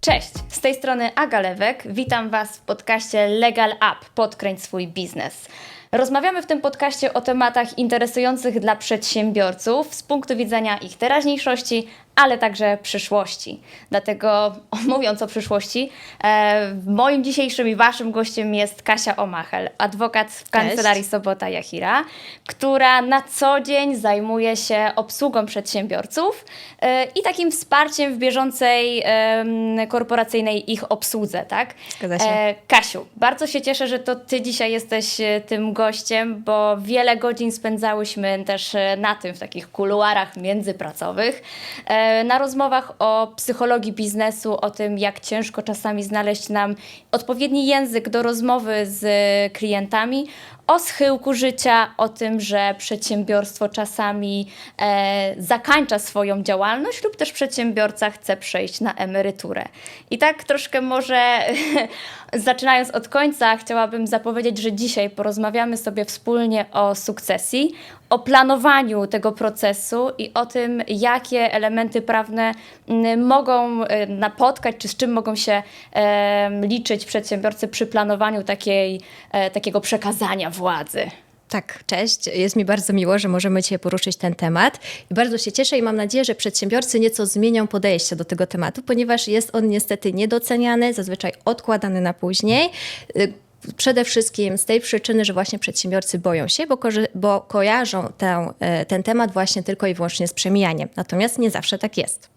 Cześć, z tej strony Aga Lewek. Witam Was w podcaście Legal Up Podkręć swój biznes. Rozmawiamy w tym podcaście o tematach interesujących dla przedsiębiorców z punktu widzenia ich teraźniejszości, ale także przyszłości. Dlatego mówiąc o przyszłości, e, moim dzisiejszym i Waszym gościem jest Kasia Omachel, adwokat w kancelarii Sobota Jachira, która na co dzień zajmuje się obsługą przedsiębiorców e, i takim wsparciem w bieżącej em, korporacyjnej ich obsłudze, tak? Zgadza się. E, Kasiu, bardzo się cieszę, że to Ty dzisiaj jesteś e, tym gościem, bo wiele godzin spędzałyśmy też e, na tym w takich kuluarach międzypracowych, e, na rozmowach o psychologii biznesu, o tym, jak ciężko czasami znaleźć nam odpowiedni język do rozmowy z klientami, o schyłku życia, o tym, że przedsiębiorstwo czasami e, zakańcza swoją działalność lub też przedsiębiorca chce przejść na emeryturę. I tak troszkę może zaczynając od końca, chciałabym zapowiedzieć, że dzisiaj porozmawiamy sobie wspólnie o sukcesji, o planowaniu tego procesu i o tym, jakie elementy prawne mogą e, napotkać, czy z czym mogą się e, liczyć przedsiębiorcy przy planowaniu takiej, e, takiego przekazania władzy. Tak, cześć. Jest mi bardzo miło, że możemy dzisiaj poruszyć ten temat. Bardzo się cieszę i mam nadzieję, że przedsiębiorcy nieco zmienią podejście do tego tematu, ponieważ jest on niestety niedoceniany, zazwyczaj odkładany na później. Y, Przede wszystkim z tej przyczyny, że właśnie przedsiębiorcy boją się, bo, korzy- bo kojarzą e, ten temat właśnie tylko i wyłącznie z przemijaniem. Natomiast nie zawsze tak jest.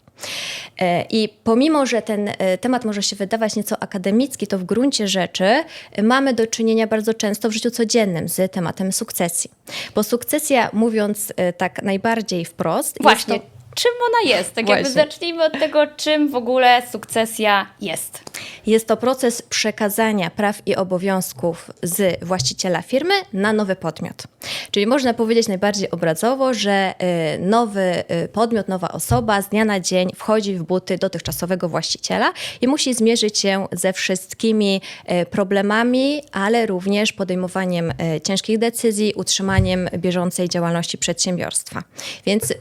E, I pomimo, że ten e, temat może się wydawać nieco akademicki, to w gruncie rzeczy e, mamy do czynienia bardzo często w życiu codziennym z tematem sukcesji. Bo sukcesja, mówiąc tak najbardziej wprost, Właśnie, jest to czym ona jest? Tak jakby zacznijmy od tego, czym w ogóle sukcesja jest. Jest to proces przekazania praw i obowiązków z właściciela firmy na nowy podmiot. Czyli można powiedzieć najbardziej obrazowo, że y, nowy y, podmiot, nowa osoba z dnia na dzień wchodzi w buty dotychczasowego właściciela i musi zmierzyć się ze wszystkimi y, problemami, ale również podejmowaniem ciężkich decyzji, utrzymaniem bieżącej działalności przedsiębiorstwa. Więc y,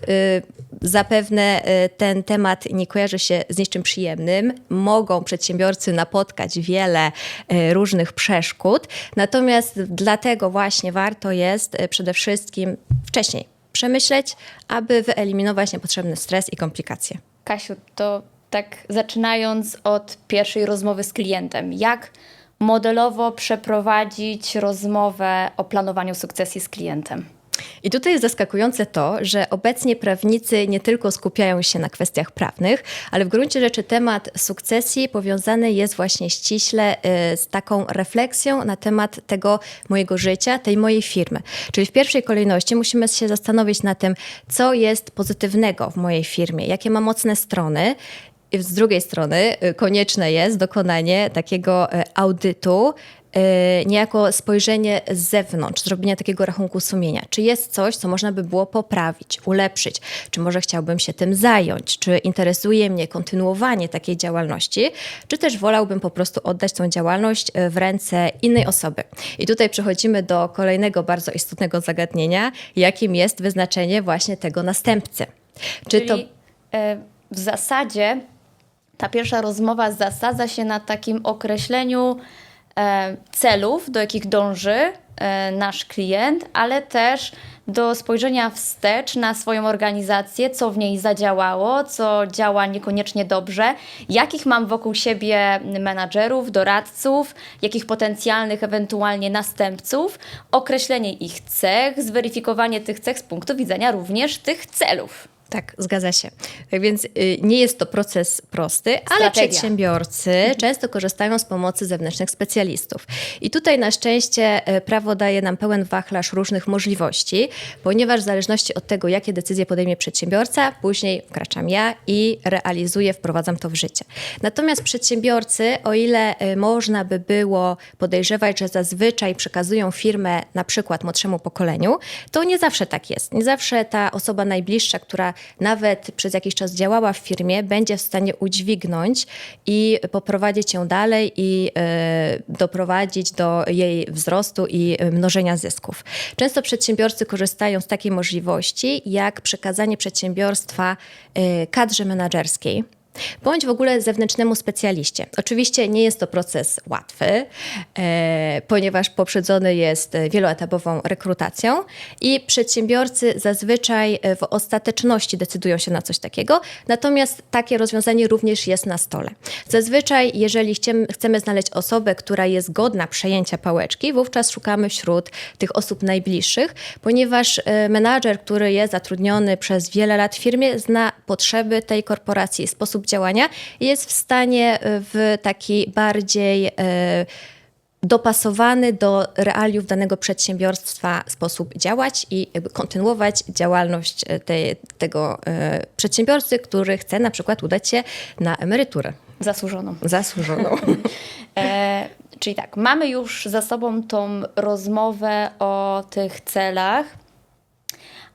zapewne y, ten temat nie kojarzy się z niczym przyjemnym. Mogą przedsiębiorcy napotkać wiele y, różnych przeszkód, natomiast dlatego właśnie warto jest y, przede wszystkim wcześniej przemyśleć, aby wyeliminować niepotrzebny stres i komplikacje. Kasiu, to tak zaczynając od pierwszej rozmowy z klientem, jak modelowo przeprowadzić rozmowę o planowaniu sukcesji z klientem? I tutaj jest zaskakujące to, że obecnie prawnicy nie tylko skupiają się na kwestiach prawnych, ale w gruncie rzeczy temat sukcesji powiązany jest właśnie ściśle y, z taką refleksją na temat tego mojego życia, tej mojej firmy. Czyli w pierwszej kolejności musimy się zastanowić na tym, co jest pozytywnego w mojej firmie, jakie ma mocne strony. Z drugiej strony y, konieczne jest dokonanie takiego y, audytu, niejako spojrzenie z zewnątrz, zrobienie takiego rachunku sumienia. Czy jest coś, co można by było poprawić, ulepszyć? Czy może chciałbym się tym zająć? Czy interesuje mnie kontynuowanie takiej działalności? Czy też wolałbym po prostu oddać tą działalność y, w ręce innej osoby? I tutaj przechodzimy do kolejnego bardzo istotnego zagadnienia, jakim jest wyznaczenie właśnie tego następcy. Czy Czyli to e, w zasadzie ta pierwsza rozmowa zasadza się na takim określeniu celów, do jakich dąży e, nasz klient, ale też do spojrzenia wstecz na swoją organizację, co w niej zadziałało, co działa niekoniecznie dobrze, jakich mam wokół siebie menadżerów, doradców, jakich potencjalnych ewentualnie następców, określenie ich cech, zweryfikowanie tych cech z punktu widzenia również tych celów. Tak, zgadza się. Tak więc y, nie jest to proces prosty, ale Strategia. przedsiębiorcy często korzystają z pomocy zewnętrznych specjalistów. I tutaj na szczęście y, prawo daje nam pełen wachlarz różnych możliwości, ponieważ w zależności od tego, jakie decyzje podejmie przedsiębiorca, później wkraczam ja i realizuję, wprowadzam to w życie. Natomiast przedsiębiorcy, o ile y, można by było podejrzewać, że zazwyczaj przekazują firmę na przykład młodszemu pokoleniu, to nie zawsze tak jest. Nie zawsze ta osoba najbliższa, która nawet przez jakiś czas działała w firmie, będzie w stanie udźwignąć i poprowadzić ją dalej i e, doprowadzić do jej wzrostu i mnożenia zysków. Często przedsiębiorcy korzystają z takiej możliwości, jak przekazanie przedsiębiorstwa e, kadrze menedżerskiej bądź w ogóle zewnętrznemu specjaliście. Oczywiście nie jest to proces łatwy, e, ponieważ poprzedzony jest wieloetapową rekrutacją i przedsiębiorcy zazwyczaj e, w ostateczności decydują się na coś takiego, natomiast takie rozwiązanie również jest na stole. Zazwyczaj, jeżeli chcemy, chcemy znaleźć osobę, która jest godna przejęcia pałeczki, wówczas szukamy wśród tych osób najbliższych, ponieważ e, menadżer, który jest zatrudniony przez wiele lat w firmie, zna potrzeby tej korporacji, sposób działania i jest w stanie e, w taki bardziej e, dopasowany do realiów danego przedsiębiorstwa sposób działać i kontynuować działalność e, tej, tego przedsiębiorcy, który chce na przykład udać się na emeryturę Zasłużoną. zasłużoną. E, czyli tak, mamy już za sobą tą rozmowę o tych celach.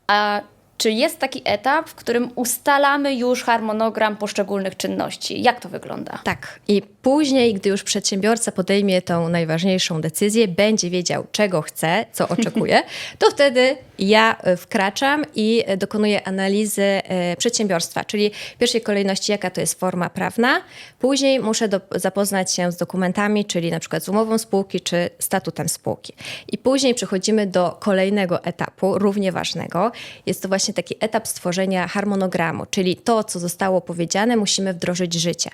A czy jest taki etap, w którym ustalamy już harmonogram poszczególnych czynności? Jak to wygląda? Tak. I później, gdy już przedsiębiorca podejmie tą najważniejszą decyzję, będzie wiedział, czego chce, co oczekuje, to wtedy ja e, wkraczam i e, dokonuję analizy e, przedsiębiorstwa, czyli w pierwszej kolejności, jaka to jest forma prawna. Później muszę do, zapoznać się z dokumentami, czyli na przykład z umową spółki czy statutem spółki. I później przechodzimy do kolejnego etapu, równie ważnego. Jest to właśnie taki etap stworzenia harmonogramu, czyli to, co zostało powiedziane, musimy wdrożyć życie.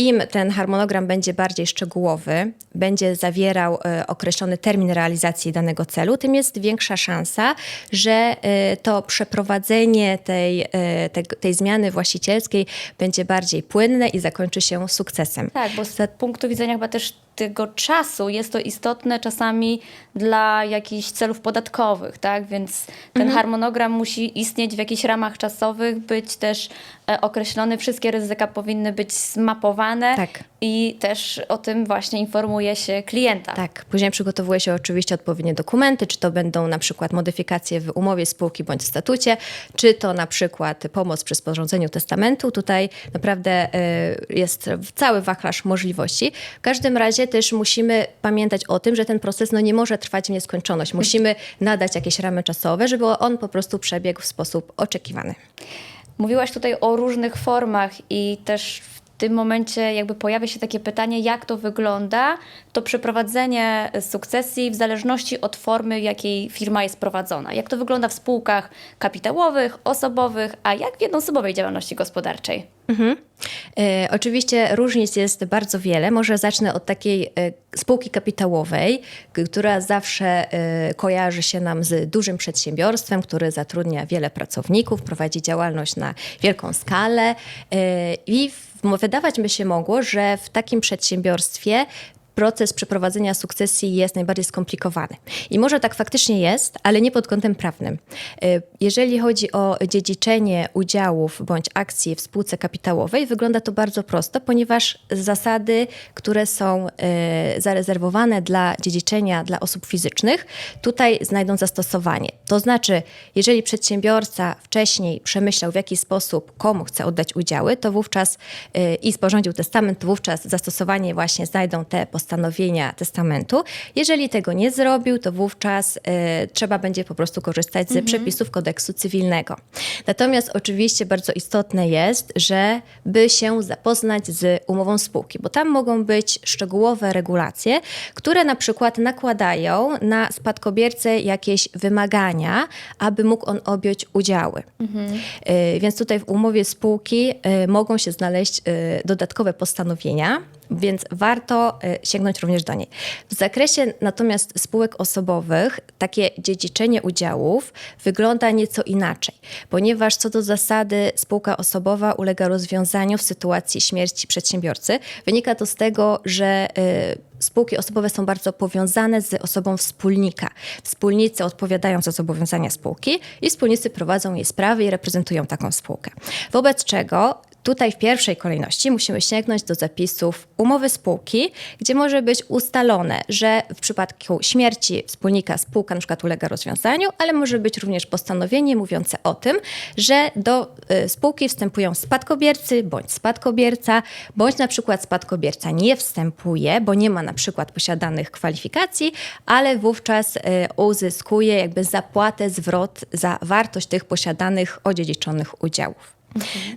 Im ten harmonogram będzie bardziej szczegółowy, będzie zawierał e, określony termin realizacji danego celu, tym jest większa szansa, że e, to przeprowadzenie tej, e, tej, tej zmiany właścicielskiej będzie bardziej płynne i zakończy się sukcesem. Tak, bo z punktu widzenia chyba też tego czasu jest to istotne czasami dla jakichś celów podatkowych, tak? Więc ten harmonogram musi istnieć w jakichś ramach czasowych, być też określony, wszystkie ryzyka powinny być zmapowane Tak. i też o tym właśnie informuje się klienta. Tak, później przygotowuje się oczywiście odpowiednie dokumenty, czy to będą na przykład modyfikacje w umowie spółki bądź w statucie, czy to na przykład pomoc przy sporządzeniu testamentu. Tutaj naprawdę y, jest cały wachlarz możliwości. W każdym razie też musimy pamiętać o tym, że ten proces no, nie może trwać w nieskończoność. Musimy nadać jakieś ramy czasowe, żeby on po prostu przebiegł w sposób oczekiwany. Mówiłaś tutaj o różnych formach i też tym momencie jakby pojawia się takie pytanie, jak to wygląda, to przeprowadzenie sukcesji w zależności od formy, w jakiej firma jest prowadzona. Jak to wygląda w spółkach kapitałowych, osobowych, a jak w jednoosobowej działalności gospodarczej? E, oczywiście różnic jest bardzo wiele. Może zacznę od takiej e, spółki kapitałowej, która zawsze e, kojarzy się nam z dużym przedsiębiorstwem, który zatrudnia wiele pracowników, prowadzi działalność na wielką skalę e, i w, wydawać by się mogło, że w takim przedsiębiorstwie proces przeprowadzenia sukcesji jest najbardziej skomplikowany. I może tak faktycznie jest, ale nie pod kątem prawnym. Y, Jeżeli chodzi o dziedziczenie udziałów bądź akcji w spółce kapitałowej, wygląda to bardzo prosto, ponieważ zasady, które są y, zarezerwowane dla dziedziczenia dla osób fizycznych, tutaj znajdą zastosowanie. To znaczy, jeżeli przedsiębiorca wcześniej przemyślał, w jaki sposób komu chce oddać udziały, to wówczas y, i sporządził testament, to wówczas zastosowanie właśnie znajdą te postanowienia testamentu. Jeżeli tego nie zrobił, to wówczas y, trzeba będzie po prostu korzystać z przepisów kodeksu cywilnego. Natomiast oczywiście bardzo istotne jest, że by się zapoznać z umową spółki, bo tam mogą być szczegółowe regulacje, które na przykład nakładają na spadkobiercę jakieś wymagania, aby mógł on objąć udziały. Y, Więc tutaj w umowie spółki y, mogą się znaleźć y, dodatkowe postanowienia, więc warto y, sięgnąć również do niej. W zakresie natomiast spółek osobowych takie dziedziczenie udziałów wygląda nieco inaczej, ponieważ co do zasady spółka osobowa ulega rozwiązaniu w sytuacji śmierci przedsiębiorcy. Wynika to z tego, że y, Spółki osobowe są bardzo powiązane z osobą wspólnika. Wspólnicy odpowiadają za zobowiązania spółki i wspólnicy prowadzą jej sprawy i reprezentują taką spółkę. Wobec czego Tutaj w pierwszej kolejności musimy sięgnąć do zapisów umowy spółki, gdzie może być ustalone, że w przypadku śmierci wspólnika spółka na przykład ulega rozwiązaniu, ale może być również postanowienie mówiące o tym, że do y, spółki wstępują spadkobiercy bądź spadkobierca, bądź na przykład spadkobierca nie wstępuje, bo nie ma na przykład posiadanych kwalifikacji, ale wówczas y, uzyskuje jakby zapłatę, zwrot za wartość tych posiadanych odziedziczonych udziałów.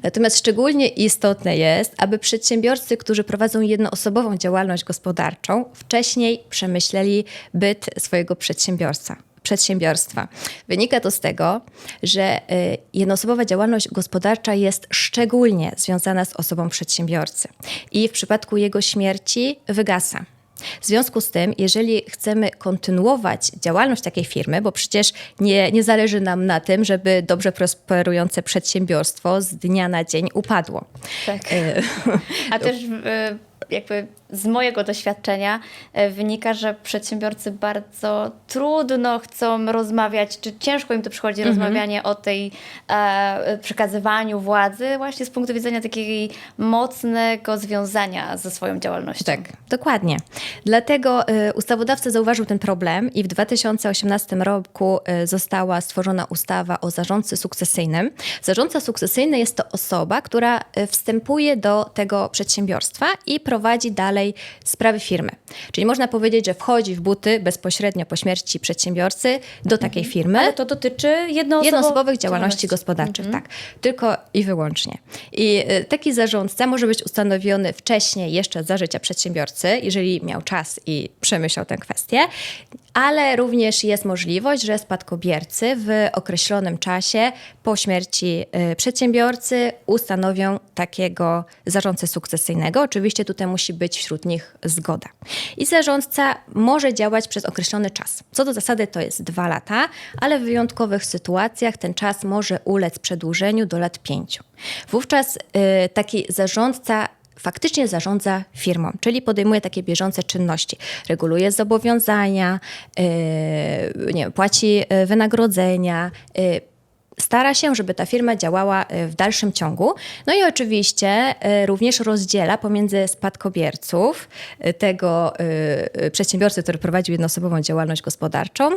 Natomiast szczególnie istotne jest, aby przedsiębiorcy, którzy prowadzą jednoosobową działalność gospodarczą, wcześniej przemyśleli byt swojego przedsiębiorca. Przedsiębiorstwa. Wynika to z tego, że y, jednoosobowa działalność gospodarcza jest szczególnie związana z osobą przedsiębiorcy i w przypadku jego śmierci wygasa. W związku z tym, jeżeli chcemy kontynuować działalność takiej firmy, bo przecież nie, nie zależy nam na tym, żeby dobrze prosperujące przedsiębiorstwo z dnia na dzień upadło. Tak. A też e, jakby z mojego doświadczenia e, wynika, że przedsiębiorcy bardzo trudno chcą rozmawiać, czy ciężko im to przychodzi Mhm. rozmawianie o tej e, przekazywaniu władzy właśnie z punktu widzenia takiego mocnego związania ze swoją działalnością. Tak, dokładnie. Dlatego y, ustawodawca zauważył ten problem i w 2018 roku y, została stworzona ustawa o zarządcy sukcesyjnym. Zarządca sukcesyjny jest to osoba, która y, wstępuje do tego przedsiębiorstwa i prowadzi dalej sprawy firmy. Czyli można powiedzieć, że wchodzi w buty bezpośrednio po śmierci przedsiębiorcy do takiej firmy. Ale to dotyczy jednoosobo- Jednoosobowych działalności gospodarczych, tak. Tylko i wyłącznie. I y, taki zarządca może być ustanowiony wcześniej, jeszcze za życia przedsiębiorcy, jeżeli miał czas i przemyślał tę kwestię, ale również jest możliwość, że spadkobiercy w określonym czasie po śmierci y, przedsiębiorcy ustanowią takiego zarządcę sukcesyjnego. Oczywiście tutaj musi być wśród nich zgoda. I zarządca może działać przez określony czas. Co do zasady to jest dwa lata, ale w wyjątkowych sytuacjach ten czas może ulec przedłużeniu do lat pięciu. Wówczas y, taki zarządca faktycznie zarządza firmą, czyli podejmuje takie bieżące czynności. Reguluje zobowiązania, yy, nie wiem, płaci y, wynagrodzenia, yy, stara się, żeby ta firma działała y, w dalszym ciągu. No i oczywiście y, również rozdziela pomiędzy spadkobierców y, tego przedsiębiorcy, który prowadził jednoosobową działalność gospodarczą,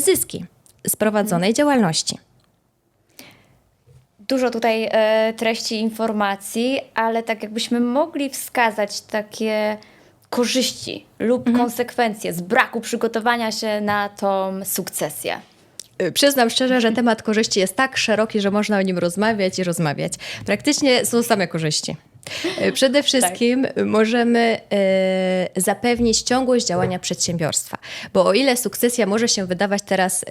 zyski z prowadzonej działalności. Dużo tutaj e, treści informacji, ale tak jakbyśmy mogli wskazać takie korzyści lub Mhm. konsekwencje z braku przygotowania się na tą sukcesję. Y, Przyznam szczerze, że temat korzyści jest tak szeroki, że można o nim rozmawiać i rozmawiać. Praktycznie są same korzyści. Y, Przede wszystkim możemy y, zapewnić ciągłość działania przedsiębiorstwa, bo o ile sukcesja może się wydawać teraz y,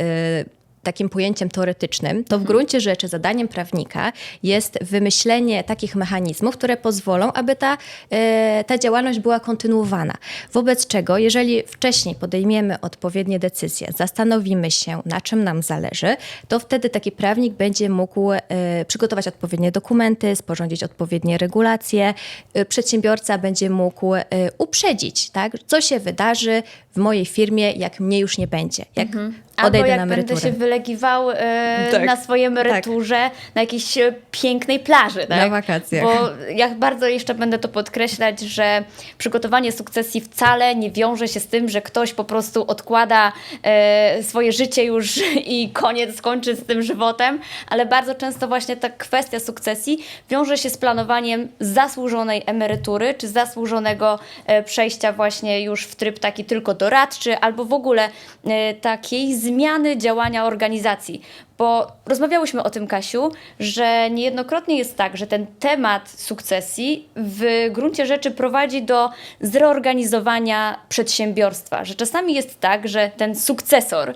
takim pojęciem teoretycznym, to w gruncie rzeczy zadaniem prawnika jest wymyślenie takich mechanizmów, które pozwolą, aby ta, e, ta działalność była kontynuowana. Wobec czego, jeżeli wcześniej podejmiemy odpowiednie decyzje, zastanowimy się, na czym nam zależy, to wtedy taki prawnik będzie mógł e, przygotować odpowiednie dokumenty, sporządzić odpowiednie regulacje. E, Przedsiębiorca będzie mógł uprzedzić, tak, co się wydarzy w mojej firmie, jak mnie już nie będzie, jak Albo jak na będę się wylegiwał e, Tak. na swojej emeryturze na jakiejś e, pięknej plaży. Tak? Na wakacjach. Bo ja bardzo jeszcze będę to podkreślać, że przygotowanie sukcesji wcale nie wiąże się z tym, że ktoś po prostu odkłada e, swoje życie już i koniec, skończy z tym żywotem, ale bardzo często właśnie ta kwestia sukcesji wiąże się z planowaniem zasłużonej emerytury, czy zasłużonego e, przejścia właśnie już w tryb taki tylko doradczy, albo w ogóle takiej zmiany działania organizacji. Bo rozmawiałyśmy o tym, Kasiu, że niejednokrotnie jest tak, że ten temat sukcesji w gruncie rzeczy prowadzi do zreorganizowania przedsiębiorstwa. Że czasami jest tak, że ten sukcesor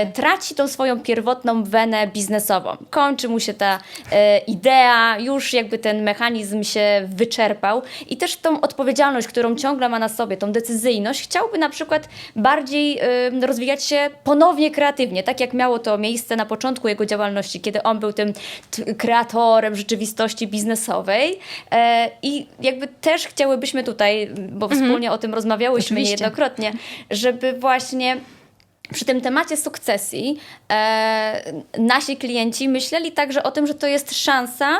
się. traci tą swoją pierwotną wenę biznesową. Kończy mu się ta e, idea, już jakby ten mechanizm się wyczerpał i też tą odpowiedzialność, którą ciągle ma na sobie, tą decyzyjność, chciałby na przykład bardziej e, rozwijać się ponownie kreatywnie, tak jak miało to miejsce na początku jego działalności, kiedy on był tym kreatorem rzeczywistości biznesowej e, i jakby też chciałybyśmy tutaj, bo wspólnie o tym rozmawiałyśmy Oczywiście. niejednokrotnie, żeby właśnie przy tym temacie sukcesji e, nasi klienci myśleli także o tym, że to jest szansa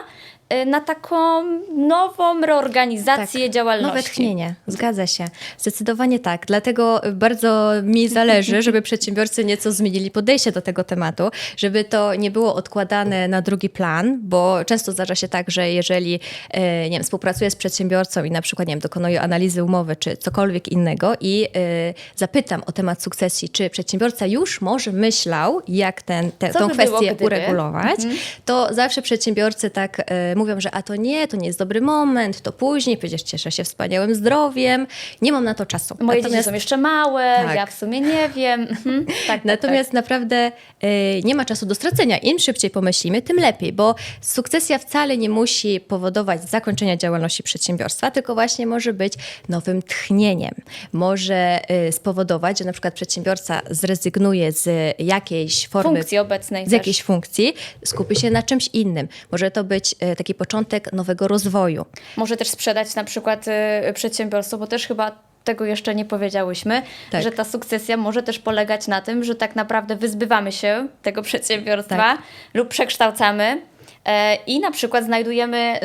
na taką nową reorganizację działalności. Nowe tchnienie, zgadza się. Zdecydowanie tak. Dlatego bardzo mi zależy, żeby przedsiębiorcy nieco zmienili podejście do tego tematu, żeby to nie było odkładane na drugi plan, bo często zdarza się tak, że jeżeli e, nie wiem, współpracuję z przedsiębiorcą i na przykład nie wiem, dokonuję analizy umowy czy cokolwiek innego i e, zapytam o temat sukcesji, czy przedsiębiorca już może myślał, jak ten, te, tą by było, kwestię gdyby? uregulować, to zawsze przedsiębiorcy tak mówią, że a to nie, to nie jest dobry moment, to później, przecież cieszę się wspaniałym zdrowiem, nie mam na to czasu. Moje dzieci są jeszcze małe, Tak. ja w sumie nie wiem. Mhm, tak, tak, Natomiast naprawdę e, nie ma czasu do stracenia. Im szybciej pomyślimy, tym lepiej, bo sukcesja wcale nie musi powodować zakończenia działalności przedsiębiorstwa, tylko właśnie może być nowym tchnieniem. Może e, spowodować, że na przykład przedsiębiorca zrezygnuje z jakiejś tak. formy funkcji obecnej z też. jakiejś funkcji, skupi się na czymś innym. Może to być e, taki początek nowego rozwoju. Może też sprzedać na przykład y, przedsiębiorstwo, bo też chyba tego jeszcze nie powiedziałyśmy, Tak. że ta sukcesja może też polegać na tym, że tak naprawdę wyzbywamy się tego przedsiębiorstwa Tak. lub przekształcamy e, i na przykład znajdujemy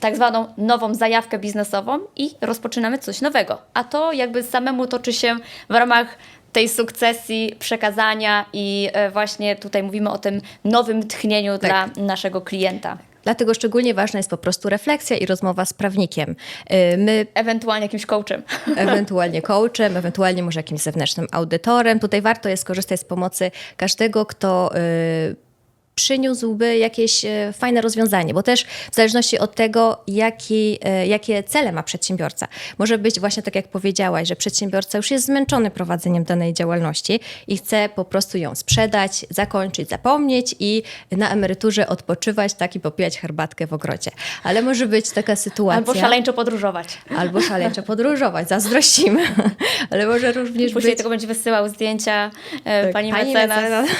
tak zwaną nową zajawkę biznesową i rozpoczynamy coś nowego. A to jakby samemu toczy się w ramach tej sukcesji, przekazania i e, właśnie tutaj mówimy o tym nowym tchnieniu Tak. dla naszego klienta. Dlatego szczególnie ważna jest po prostu refleksja i rozmowa z prawnikiem. E, My Ewentualnie jakimś coachem. ewentualnie coachem, ewentualnie może jakimś zewnętrznym audytorem. Tutaj warto jest korzystać z pomocy każdego, kto y, przyniósłby jakieś e, fajne rozwiązanie, bo też w zależności od tego, jaki, e, jakie cele ma przedsiębiorca. Może być właśnie tak, jak powiedziałaś, że przedsiębiorca już jest zmęczony prowadzeniem danej działalności i chce po prostu ją sprzedać, zakończyć, zapomnieć i na emeryturze odpoczywać, tak i popijać herbatkę w ogrodzie. Ale może być taka sytuacja... Albo szaleńczo podróżować. Albo szaleńczo podróżować, zazdrościmy. Ale może również Później być... tego będzie wysyłał zdjęcia e, Tak, pani, pani mecenas. mecenas.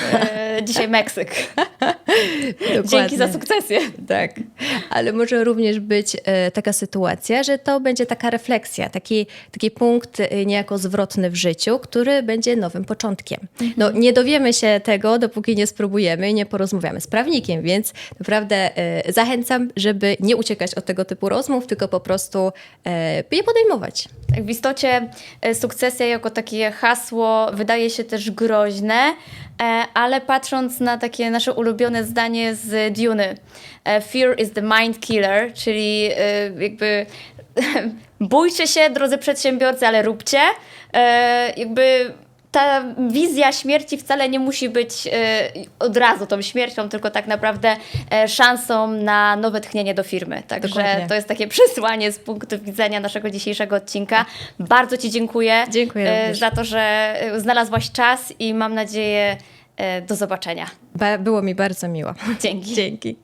Dzisiaj Meksyk. Dzięki za sukcesję. Tak, ale może również być e, taka sytuacja, że to będzie taka refleksja, taki, taki punkt e, niejako zwrotny w życiu, który będzie nowym początkiem. No, nie dowiemy się tego, dopóki nie spróbujemy i nie porozmawiamy z prawnikiem, więc naprawdę e, zachęcam, żeby nie uciekać od tego typu rozmów, tylko po prostu je podejmować. Tak, w istocie sukcesja jako takie hasło wydaje się też groźne, ale patrząc na takie nasze ulubione zdanie z Duny, e, fear is the mind killer, czyli e, jakby bójcie się, drodzy przedsiębiorcy, ale róbcie. E, Jakby ta wizja śmierci wcale nie musi być e, od razu tą śmiercią, tylko tak naprawdę e, szansą na nowe tchnienie do firmy. Także Dokładnie. to jest takie przesłanie z punktu widzenia naszego dzisiejszego odcinka. Bardzo Ci dziękuję, Dziękuję e, za to, że znalazłaś czas i mam nadzieję do zobaczenia. Ba- było mi bardzo miło. Dzięki. Dzięki.